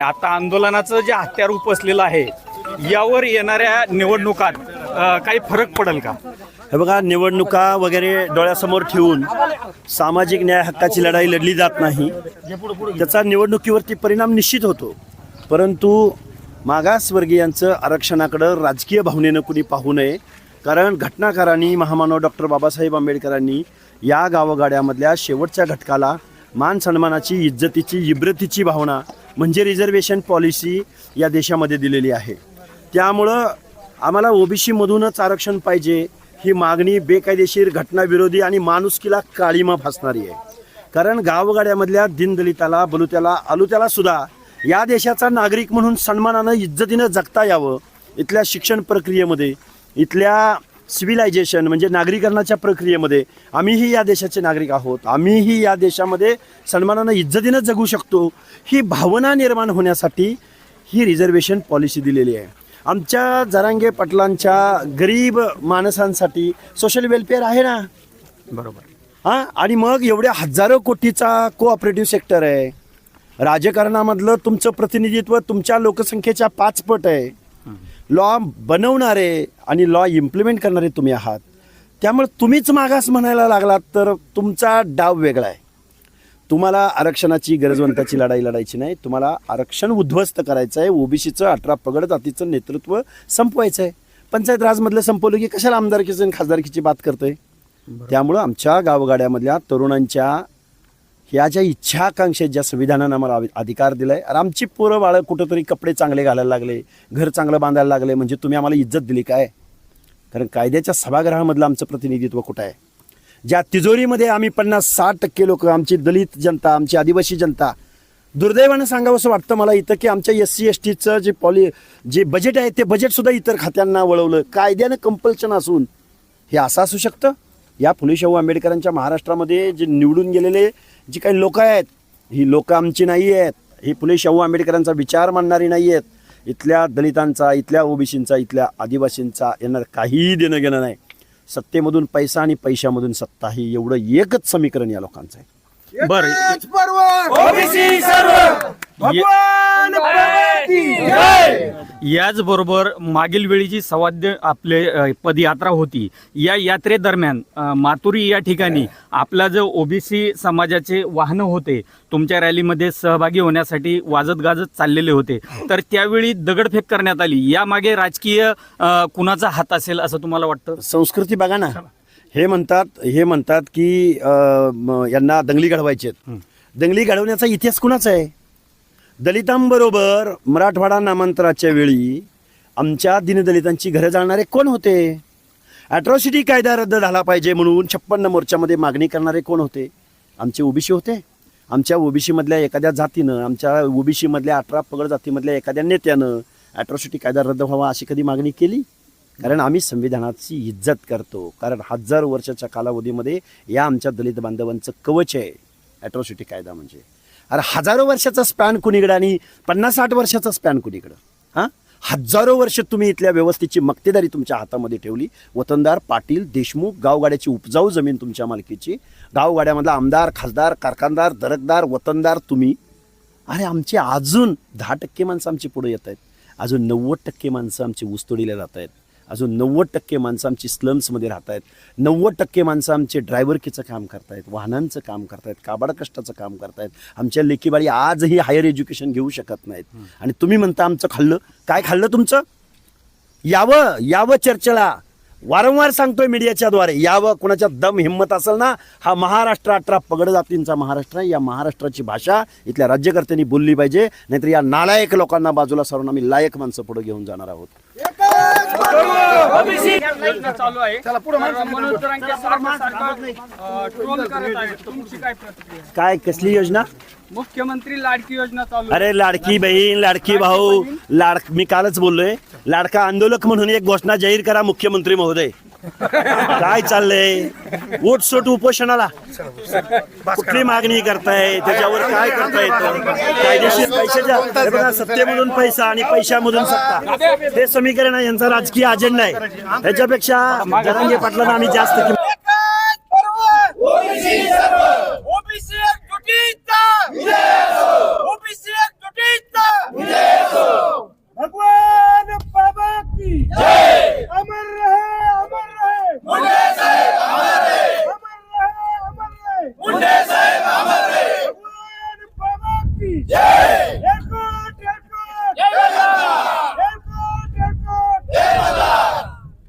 आता आंदोलनाचं जे हत्यार उपसलेलं आहे यावर येणाऱ्या निवडणुकात अ, काही फरक पडेल का? हे बघा निवडणुका वगैरे डोळ्यासमोर ठेवून सामाजिक न्याय हक्काची लढाई लढली जात नाही. त्याचा निवडणुकीवरती परिणाम निश्चित होतो. परंतु मागासवर्गीयांचं आरक्षणाकडं राजकीय भावनेनं कुणी पाहू नये कारण घटनाकारांनी महामानव डॉक्टर बाबासाहेब आंबेडकरांनी या गावगाड्यामधल्या शेवटच्या घटकाला मान सन्मानाची इज्जतीची इब्रतीची भावना म्हणजे रिझर्वेशन पॉलिसी या देशामध्ये दिलेली आहे. त्यामुळं आम्हाला ओबीसीमधूनच आरक्षण पाहिजे ही मागणी बेकायदेशीर घटनाविरोधी आणि माणुसकीला काळीमा फासणारी आहे. कारण गावगाड्यामधल्या दिनदलिताला बलुत्याला आलुत्याला सुद्धा या देशाचा नागरिक म्हणून सन्मानानं इज्जतीनं जगता यावं इथल्या शिक्षण प्रक्रियेमध्ये इथल्या सिव्हिलायझेशन म्हणजे नागरीकरणाच्या प्रक्रियेमध्ये आम्हीही या देशाचे नागरिक आहोत. आम्हीही या देशामध्ये सन्मानानं इज्जतीनं जगू शकतो. ही भावना निर्माण होण्यासाठी ही रिझर्वेशन पॉलिसी दिलेली आहे. आमच्या जरांगे पाटलांच्या गरीब माणसांसाठी सोशल वेलफेअर आहे ना? बरोबर. हां? आणि मग एवढ्या हजारो कोटीचा कोऑपरेटिव्ह सेक्टर आहे. राजकारणामधलं तुमचं प्रतिनिधित्व तुमच्या लोकसंख्येच्या पाच पट आहे. लॉ बनवणारे आणि लॉ इम्प्लिमेंट करणारे तुम्ही आहात. त्यामुळे तुम्हीच मागास म्हणायला लागलात तर तुमचा डाव वेगळा आहे. तुम्हाला आरक्षणाची गरजवंताची लढाई लढायची नाही तुम्हाला आरक्षण उद्ध्वस्त करायचं आहे ओबीसीचं अठरा पगड जातीचं नेतृत्व संपवायचं आहे पंचायत राजमधलं संपवलं की कशाला आमदारकीचं आणि खासदारकीची बात करतोय? त्यामुळं आमच्या गावगाड्यामधल्या तरुणांच्या ह्या ज्या इच्छा आकांक्षा ज्या संविधानानं आम्हाला अवि- अधिकार दिला आहे आमची पोरं बाळं कुठंतरी कपडे चांगले घालायला लागले घर चांगलं बांधायला लागले म्हणजे तुम्ही आम्हाला इज्जत दिली काय? कारण कायद्याच्या सभागृहामधलं आमचं प्रतिनिधित्व कुठं आहे? ज्या तिजोरीमध्ये आम्ही पन्नास साठ टक्के लोक आमची दलित जनता आमची आदिवासी जनता दुर्दैवानं सांगावं असं वाटतं मला इथं की आमच्या एस सी एस टीचं जे पॉलि जे बजेट आहे ते बजेटसुद्धा इतर खात्यांना वळवलं. कायद्यानं कंपल्शन असून हे असं असू शकतं? या फुले शाहू आंबेडकरांच्या महाराष्ट्रामध्ये जे निवडून गेलेले जी काही लोक आहेत ही लोक आमची नाही आहेत ही फुले शाहू आंबेडकरांचा विचार मांडणारी नाही आहेत. इथल्या दलितांचा इथल्या ओबीसींचा इथल्या आदिवासींचा यांना काहीही देणं घेणं नाही. सत्तेमधून पैसा आणि पैशामधून सत्ता ही एवढं एकच समीकरण या लोकांचं आहे. बर. याचबरोबर मागील वेळी जी संवाद्य आपले पदयात्रा होती या यात्रेदरम्यान मातुरी या ठिकाणी आपला जो ओबीसी समाजाचे वाहनं होते तुमच्या रॅलीमध्ये सहभागी होण्यासाठी वाजत गाजत चाललेले होते तर त्यावेळी दगडफेक करण्यात आली. यामागे राजकीय कुणाचा हात असेल असं तुम्हाला वाटतं? संस्कृती बघा ना. हे म्हणतात हे म्हणतात की यांना दंगली घडवायचे दंगली घडवण्याचा इतिहास कुणाचा आहे? दलितांबरोबर मराठवाडा नामांतराच्या वेळी आमच्या दिनदलितांची घरं जाळणारे कोण होते? ॲट्रॉसिटी कायदा रद्द झाला पाहिजे म्हणून छप्पन्न मोर्चामध्ये मागणी करणारे कोण होते? आमचे ओबीसी होते. आमच्या ओबीसीमधल्या एखाद्या जातीनं आमच्या ओबीसीमधल्या अठरा पगड जातीमधल्या एखाद्या नेत्यानं ॲट्रॉसिटी कायदा रद्द व्हावा अशी कधी मागणी केली? कारण आम्ही संविधानाची इज्जत करतो. कारण हजार वर्षाच्या कालावधीमध्ये या आमच्या दलित बांधवांचं कवच आहे. ॲट्रॉसिटी कायदा म्हणजे. अरे हजारो वर्षाचा स्पॅन कुणीकडं आणि पन्नास साठ वर्षाचा स्पॅन कुणीकडं? हां? हजारो वर्ष तुम्ही इथल्या व्यवस्थेची मक्तेदारी तुमच्या हातामध्ये ठेवली. वतनदार पाटील देशमुख गावगाड्याची उपजाऊ जमीन तुमच्या मालकीची. गावगाड्यामधला आमदार खासदार कारखानदार दरकदार वतनदार तुम्ही. अरे आमची अजून दहा टक्के माणसं आमची पुढे येत आहेत. अजून नव्वद टक्के माणसं आमची ऊसतोडीला जात आहेत. अजून नव्वद टक्के माणसं आमची स्लम्समध्ये राहत आहेत नव्वद टक्के माणसं आमचे ड्रायव्हरकीचं काम करतायत वाहनांचं काम करतायत काबाड कष्टाचं काम करतायत. आमच्या लेकीबाळी आजही हायर एज्युकेशन घेऊ शकत नाहीत. आणि तुम्ही म्हणता आमचं खाल्लं. काय खाल्लं तुमचं? यावं यावं चर्चेला. वारंवार सांगतोय मीडियाच्या द्वारे. यावं कुणाच्या दम हिंमत असेल ना हा महाराष्ट्र अठरा पगड जातींचा महाराष्ट्र आहे. या महाराष्ट्राची भाषा इथल्या राज्यकर्त्यांनी बोलली पाहिजे. नाहीतर या नालायक लोकांना बाजूला सारून आम्ही लायक माणसं पुढे घेऊन जाणार आहोत. चालू आहे तर मनोज जरांगे सारखं, अ, ट्रोल करत आहेत. तुमची काय प्रतिक्रिया आहे? काय कसली योजना मुख्यमंत्री लाडकी योजना चालू आहे. अरे लाडकी बहीण लाडकी भाऊ लाड मी कालच बोललोय लाडका आंदोलक म्हणून एक घोषणा जाहीर करा मुख्यमंत्री महोदय काय चाललंय? वोट सोट उपोषणाला. कुठली मागणी करताय? त्याच्यावर काय करता येतं कायदेशीर पैशाच्या सत्तेमधून पैसा आणि पैशामधून सत्ता. हे समीकरण यांचा राजकीय अजेंडा आहे. त्याच्यापेक्षा जरांगे पाटलांना आम्ही जास्त